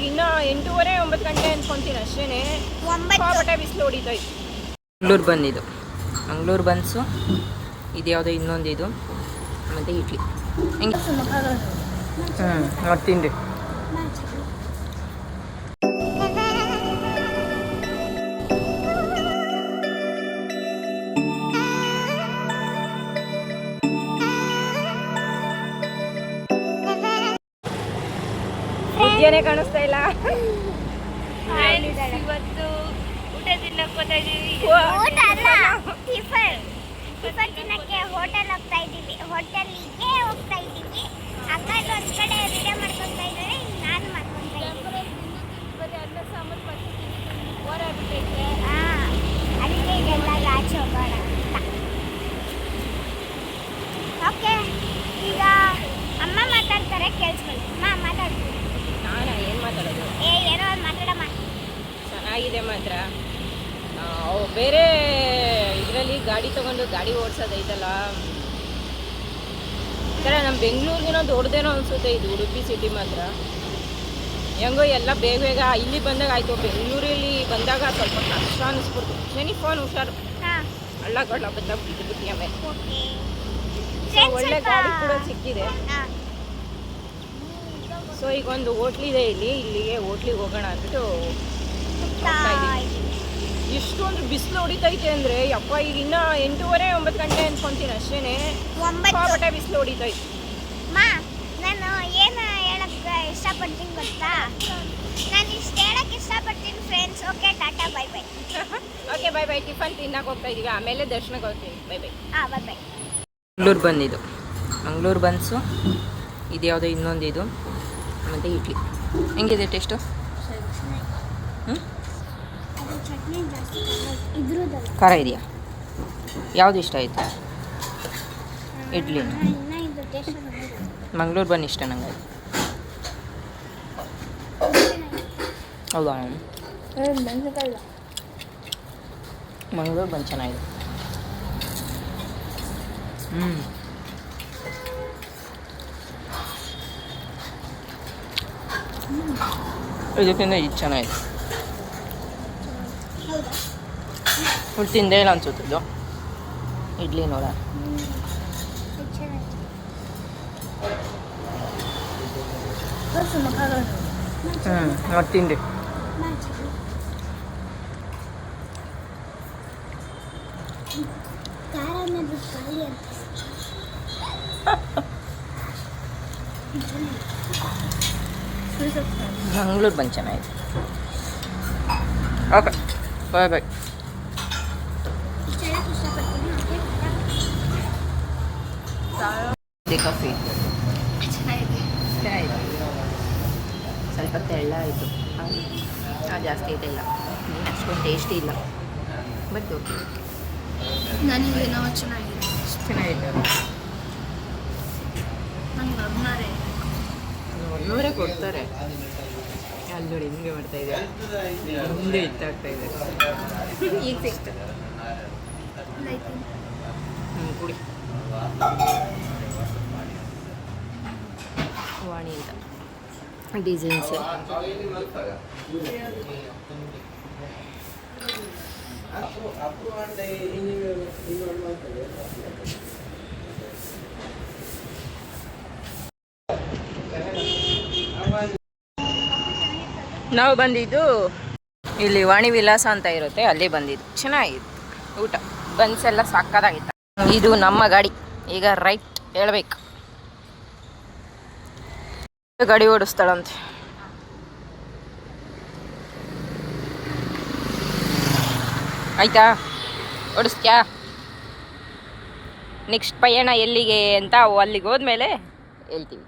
ಇನ್ನ ಎಂಟೂವರೆ ಒಂಬತ್ತು ಗಂಟೆ ಅನ್ಕೊಂತೀನಿ ಅಷ್ಟೇನೆ. ಸಿಕ್ಕಾಪಟ್ಟೆ ಬಿಸಿಲು ಹೊಡಿತೈತೆ. ಮಂಗ್ಳೂರು ಬಂದಿದ್ದು. ಮಂಗ್ಳೂರು ಬನ್ಸು. ಇದು ಯಾವುದೋ ಇನ್ನೊಂದು ಇದು. ಮತ್ತು ಇಡ್ಲಿ. ಹೆಂಗೆ? ಹ್ಞೂ ನೋಡಿ ತಿಂಡಿ. ಹೆಜ್ಜೆನೇ ಕಾಣಿಸ್ತಾ ಇಲ್ಲ. ಇವತ್ತು ಊಟ ತಿನ್ನಕ್ ಹೋಗ್ತಾ ಟಿಫನ್. ತಿನ್ನಕ್ಕೆ ಹೋಟೆಲ್ ಹೋಗ್ತಾ ಇದ್ದೀವಿ. ಹೋಟೆಲಿಗೆ ಹೋಗ್ತಾ ಇದ್ದೀವಿ. ಅಕ್ಕ ಒಂದ್ ಕಡೆ ವಿಡಿಯೋ ಮಾಡ್ಕೊತಾ ಇದ್ದಾರೆ. ನಾನು ಮಾಡ್ಕೊತಾ ಇದ್ದೀನಿ. ಹಾ ಅದಕ್ಕೆ ಇದೆಲ್ಲ ಆಚೆ ಹೋಗೋಣ ಅಂತ ಓಕೆ ಈಗ ಅಮ್ಮ ಮಾತಾಡ್ತಾರೆ ಕೇಳಿಸ್ಕೊಳ್ಳಿ ಅಮ್ಮ ಮಾತಾಡ್ತೀನಿ ನಾನಾ ಏನು ಮಾತಾಡೋದು ಏ ಏನೋ ಒಂದು ಮಾತಾಡಮ್ಮ ಚೆನ್ನಾಗಿದೆ ಮಾತ್ರ ಆ, ಅವು ಬೇರೆ ಇದರಲ್ಲಿ ಗಾಡಿ ತಗೊಂಡು ಗಾಡಿ ಓಡಿಸೋದೈತಲ್ಲ. ಈ ನಮ್ಮ ಬೆಂಗಳೂರಿಗಿನೋ ದೊಡ್ಡದೇನೋ ಅನಿಸುತ್ತೆ ಇದು ಉಡುಪಿ ಸಿಟಿ ಮಾತ್ರ. ಹೆಂಗೋ ಎಲ್ಲ ಬೇಗ ಬೇಗ ಇಲ್ಲಿ ಬಂದಾಗ ಆಯಿತು ಬೆಂಗಳೂರಲ್ಲಿ ಬಂದಾಗ ಸ್ವಲ್ಪ ಕಷ್ಟ ಅನಿಸ್ಬಿಡ್ತು. ಶನಿ ಫೋನ್ ಹುಷಾರು. ಹಳ್ಳ ಬದ್ದ ಬಿಟ್ಟಿ ಬಿಟ್ಟು ಆಮೇಲೆ ಒಳ್ಳೆ ಗಾಡಿ ಕೂಡ ಸಿಕ್ಕಿದೆ. ಸೊ ಈಗ ಒಂದು ಹೋಟ್ಲಿದೆ ಇಲ್ಲಿ ಇಲ್ಲಿಗೆ ಹೋಟ್ಲಿಗೆ ಹೋಗೋಣ ಅಂದ್ಬಿಟ್ಟು ಇಷ್ಟೊಂದು ಬಿಸಿಲು ಹೊಡಿತೈತೆ ಅಂದರೆ ಯಪ್ಪ ಈಗ ಇನ್ನ ಎಂಟೂವರೆ ಒಂಬತ್ತು ಗಂಟೆ ಅನ್ಕೊಂತೀನಿ ಅಷ್ಟೇನೆ. ಒಂಬತ್ತು. ಬಿಸಿಲು ಹೊಡಿತೈತೆ. ಮಾ ನಾನು ಏನು ಹೇಳಕ್ಕೆ ಇಷ್ಟಪಡ್ತೀನಿ ಗೊತ್ತಾ? ನಾನು ಇಷ್ಟು ಹೇಳಕ್ಕೆ ಇಷ್ಟಪಡ್ತೀನಿ friends okay tata bye bye okay bye bye tiffin ತಿನ್ನಕ್ಕೆ ಹೋಗ್ತಾ ಇದೀವಿ ಆಮೇಲೆ ದರ್ಶನಕ್ಕೆ ಹೋಗ್ತೀನಿ. ಬೈ ಬೈ ಹಾಂ ಬೈ ಬೈ ಮಂಗ್ಳೂರು ಬಂದಿದ್ದು. ಮಂಗ್ಳೂರು ಬನ್ಸು. ಇದು ಯಾವುದೋ ಇನ್ನೊಂದು ಇದು ಮತ್ತು ಇಡ್ಲಿ. ಹೆಂಗಿದೆ ಟೇಸ್ಟು ಹ್ಞೂ ಖಾರ ಇದೆಯಾ? ಯಾವುದು ಇಷ್ಟ ಆಯಿತು? ಇಡ್ಲಿ. ಇನ್ನೂ ಇದು ಟೇಸ್ಟ್ ಮಂಗ್ಳೂರು ಬನ್ ಇಷ್ಟ ನಂಗೆ. ಹೌದಾ? ಮೆಣಸಿನಕಾಯಿ ಮಂಗಳೂರು ಬಂದು ಚೆನ್ನಾಗಿದೆ. ಹ್ಞೂ ಇದಕ್ಕಿಂತ ಇದು ಚೆನ್ನಾಗಿದೆ. ಹೌದಾ ಉಳು ತಿಂದೇ ಇಲ್ಲ ಅನ್ಸುತ್ತೆ ಇದು ಇಡ್ಲಿ ನೋಡ ಇದು ಚೆನ್ನಾಗಿದೆ ಹ್ಞೂ ನೋಡಿ ತಿಂಡಿ ಖಾರ ಅನ್ನೋದು ಖಾಲಿ ಅಂತ ಮಂಗಳೂರು ಬಂದು ಚೆನ್ನಾಗಿದೆ. ಓಕೆ ಓಕೆ ಕಾಫಿ ಸ್ವಲ್ಪ ತೆಳ್ಳ ಆಯಿತು ಜಾಸ್ತಿ ಇದೆಲ್ಲ ಅಷ್ಟೊಂದು ಟೇಸ್ಟಿ ಇಲ್ಲ ಬಟ್ ಓಕೆ ಚೆನ್ನಾಗಿದೆ ಚೆನ್ನಾಗಿದೆ ನಂಗೆ ಕೊಡ್ತಾರೆ ಅಲ್ಲಿ ನೋಡಿ ಹಿಂಗೆ ಮಾಡ್ತಾ ಇದೆ ಮುಂದೆ ಇತ್ತಾಗ್ತಾ ಇದೆ ಈಗ ಸಿಕ್ತು ಹ್ಞೂ ಕುಡಿ ವಾಣಿ ಅಂತ ಡಿಸೈನ್ಸ್ ನಾವು ಬಂದಿದ್ದು ಇಲ್ಲಿ ವಾಣಿ ವಿಲಾಸ ಅಂತ ಇರುತ್ತೆ, ಅಲ್ಲಿ ಬಂದಿದ್ದು. ಚೆನ್ನಾಗಿತ್ತು ಊಟ. ಬನ್ಸ್ ಎಲ್ಲ ಸಾಕಾದಾಗಿತ್ತು. ಇದು ನಮ್ಮ ಗಾಡಿ. ಈಗ ರೈಟ್ ಹೇಳ್ಬೇಕು. ಗಾಡಿ ಓಡಿಸ್ತಾಳಂತೆ. ಆಯ್ತಾ? ಓಡಿಸ್ತ್ಯಾ? ನೆಕ್ಸ್ಟ್ ಪಯಣ ಎಲ್ಲಿಗೆ ಅಂತ ಅಲ್ಲಿಗೆ ಹೋದ್ಮೇಲೆ ಹೇಳ್ತೀವಿ.